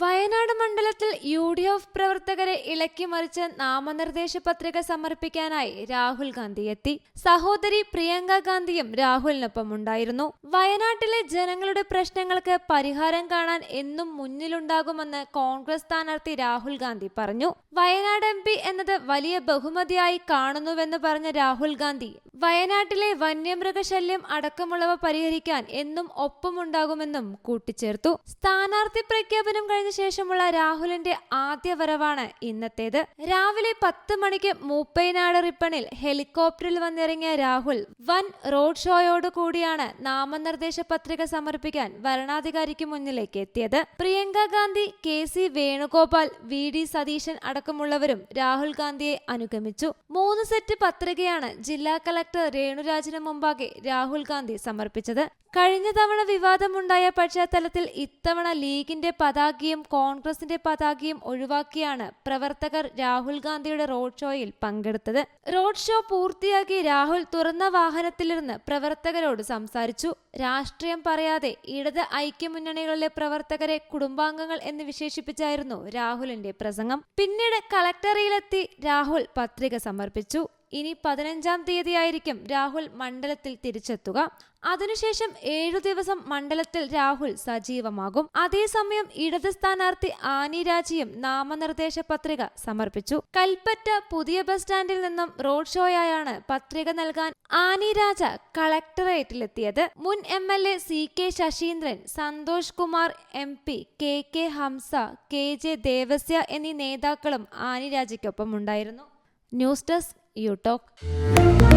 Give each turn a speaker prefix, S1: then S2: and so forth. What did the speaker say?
S1: വയനാട് മണ്ഡലത്തിൽ U D F പ്രവർത്തകരെ ഇളക്കി മറിച്ച് നാമനിർദ്ദേശ പത്രിക സമർപ്പിക്കാനായി രാഹുൽ ഗാന്ധി എത്തി. സഹോദരി പ്രിയങ്ക ഗാന്ധിയും രാഹുലിനൊപ്പം ഉണ്ടായിരുന്നു. വയനാട്ടിലെ ജനങ്ങളുടെ പ്രശ്നങ്ങൾക്ക് പരിഹാരം കാണാൻ എന്നും മുന്നിലുണ്ടാകുമെന്ന് കോൺഗ്രസ് സ്ഥാനാർത്ഥി രാഹുൽ ഗാന്ധി പറഞ്ഞു. വയനാട് എം എന്നത് വലിയ ബഹുമതിയായി കാണുന്നുവെന്ന് പറഞ്ഞ രാഹുൽ ഗാന്ധി വയനാട്ടിലെ വന്യമൃഗശല്യം അടക്കമുള്ളവ പരിഹരിക്കാൻ എന്നും ഒപ്പമുണ്ടാകുമെന്നും കൂട്ടിച്ചേർത്തു. സ്ഥാനാർത്ഥി പ്രഖ്യാപനം കഴിഞ്ഞ ശേഷമുള്ള രാഹുലിന്റെ ആദ്യ വരവാണ് ഇന്നത്തേത്. രാവിലെ പത്ത് മണിക്ക് മൂപ്പൈനാട് റിപ്പണിൽ ഹെലികോപ്റ്ററിൽ വന്നിറങ്ങിയ രാഹുൽ വൻ റോഡ് ഷോയോട് കൂടിയാണ് നാമനിർദ്ദേശ പത്രിക സമർപ്പിക്കാൻ വരണാധികാരിക്ക് മുന്നിലേക്ക് എത്തിയത്. Priyanka Gandhi K C Venugopal V D Satheesan അടക്കമുള്ളവരും രാഹുൽ ഗാന്ധിയെ അനുഗമിച്ചു. മൂന്ന് സെറ്റ് പത്രികയാണ് ജില്ലാ കളക്ടർ രേണുരാജിന് മുമ്പാകെ രാഹുൽ ഗാന്ധി സമർപ്പിച്ചത്. കഴിഞ്ഞ തവണ വിവാദമുണ്ടായ പശ്ചാത്തലത്തിൽ ഇത്തവണ ലീഗിന്റെ പതാകയും കോൺഗ്രസിന്റെ പതാകയും ഒഴിവാക്കിയാണ് പ്രവർത്തകർ രാഹുൽ ഗാന്ധിയുടെ റോഡ് ഷോയിൽ പങ്കെടുത്തത്. റോഡ് ഷോ പൂർത്തിയാക്കി രാഹുൽ തുറന്ന വാഹനത്തിലിരുന്ന് പ്രവർത്തകരോട് സംസാരിച്ചു. രാഷ്ട്രീയം പറയാതെ ഇടത് ഐക്യമുന്നണികളിലെ പ്രവർത്തകരെ കുടുംബാംഗങ്ങൾ എന്ന് വിശേഷിപ്പിച്ചായിരുന്നു രാഹുലിന്റെ പ്രസംഗം. പിന്നീട് കളക്ടറിയിലെത്തി രാഹുൽ പത്രിക സമർപ്പിച്ചു. ഇനി പതിനഞ്ചാം തീയതിയായിരിക്കും രാഹുൽ മണ്ഡലത്തിൽ തിരിച്ചെത്തുക. അതിനുശേഷം ഏഴു ദിവസം മണ്ഡലത്തിൽ രാഹുൽ സജീവമാകും. അതേസമയം ഇടത് സ്ഥാനാർത്ഥി ആനി രാജിയും നാമനിർദ്ദേശ പത്രിക സമർപ്പിച്ചു. കൽപ്പറ്റ പുതിയ ബസ് സ്റ്റാൻഡിൽ നിന്നും റോഡ് ഷോയായാണ് പത്രിക നൽകാൻ ആനി രാജ കളക്ടറേറ്റിലെത്തിയത്. മുൻ M L A C K Saseendran Santosh Kumar M P K K Hamza K J Devasya എന്നീ നേതാക്കളും ആനി രാജയ്ക്കൊപ്പം ഉണ്ടായിരുന്നു. News desk you talk.